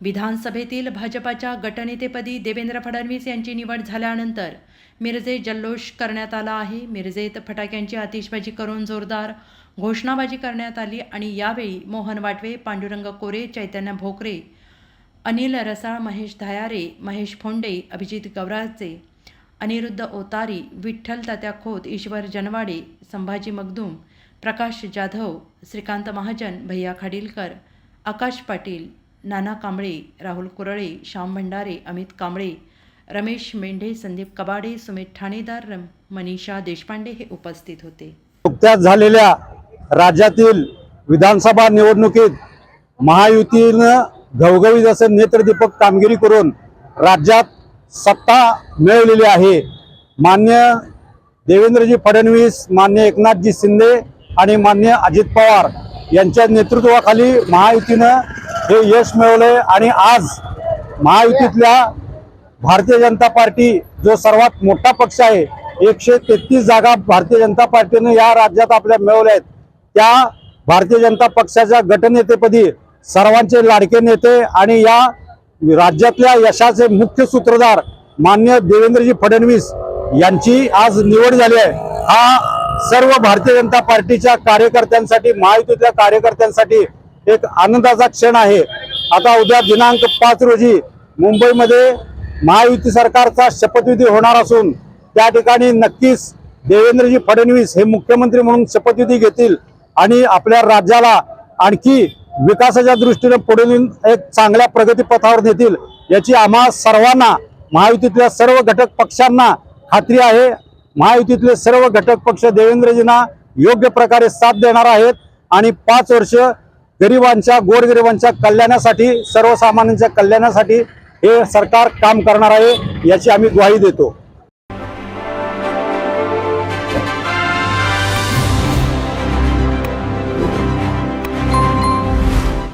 विधानसभेतील भाजपाच्या गटनेतेपदी देवेंद्र फडणवीस यांची निवड झाल्यानंतर मिरजे जल्लोष करण्यात आला आहे. मिरजेत फटाक्यांची आतिषबाजी करून जोरदार घोषणाबाजी करण्यात आली आणि यावेळी मोहन वाटवे पांडुरंग कोरे चैतन्य भोकरे अनिल रसाळ महेश धायारे महेश फोंडे अभिजित गवराचे अनिरुद्ध ओतारी विठ्ठल तात्या खोत ईश्वर जनवाडे संभाजी मगदूम प्रकाश जाधव श्रीकांत महाजन भैया खाडीलकर आकाश पाटील नाना कांबळे राहुल कुरळे श्याम भंडारे अमित कांबळे रमेश मेंढे संदीप कबाडे सुमित ठाणेदार रम- मनीषा देशपांडे हे उपस्थित होते. नुकत्याच झालेल्या राज्यातील विधानसभा निवडणुकीत महायुतीनं घवघवीत असं नेत्रदीपक कामगिरी करून राज्यात सत्ता मिळवलेली आहे. मान्य देवेंद्रजी फडणवीस मान्य एकनाथजी शिंदे आणि मान्य अजित पवार यांच्या नेतृत्वाखाली महायुतीनं हे यश मिळवलंय आणि आज महायुतीतल्या भारतीय जनता पार्टी जो सर्वात मोठा पक्ष आहे एकशे तेहतीस जागा भारतीय जनता पार्टीने या राज्यात आपल्या मिळवल्या आहेत. त्या भारतीय जनता पक्षाच्या गटनेतेपदी सर्वांचे लाडके नेते आणि या राज्यातल्या यशाचे मुख्य सूत्रधार मान्य देवेंद्रजी फडणवीस यांची आज निवड झाली आहे. हा सर्व भारतीय जनता पार्टीच्या कार्यकर्त्यांसाठी महायुतीतल्या कार्यकर्त्यांसाठी एक आनंदाचा क्षण आहे. आता उद्या दिनांक पाच रोजी मुंबईमध्ये महायुती सरकारचा शपथविधी होणार असून त्या ठिकाणी नक्कीच देवेंद्रजी फडणवीस हे मुख्यमंत्री म्हणून शपथविधी घेतील आणि आपल्या राज्याला आणखी विकासाच्या दृष्टीने पुढे नेऊन एक चांगल्या प्रगतीपथावर नेतील याची आम्हा सर्वांना महायुतीतल्या सर्व घटक पक्षांना खात्री आहे. महायुतीतले सर्व घटक पक्ष देवेंद्रजींना योग्य प्रकारे साथ देणार आहेत आणि पाच वर्ष गरिबांच्या गोरगरिबांच्या कल्याणासाठी सर्वसामान्यांच्या कल्याणासाठी हे सरकार काम करणार आहे याची आम्ही ग्वाही देतो.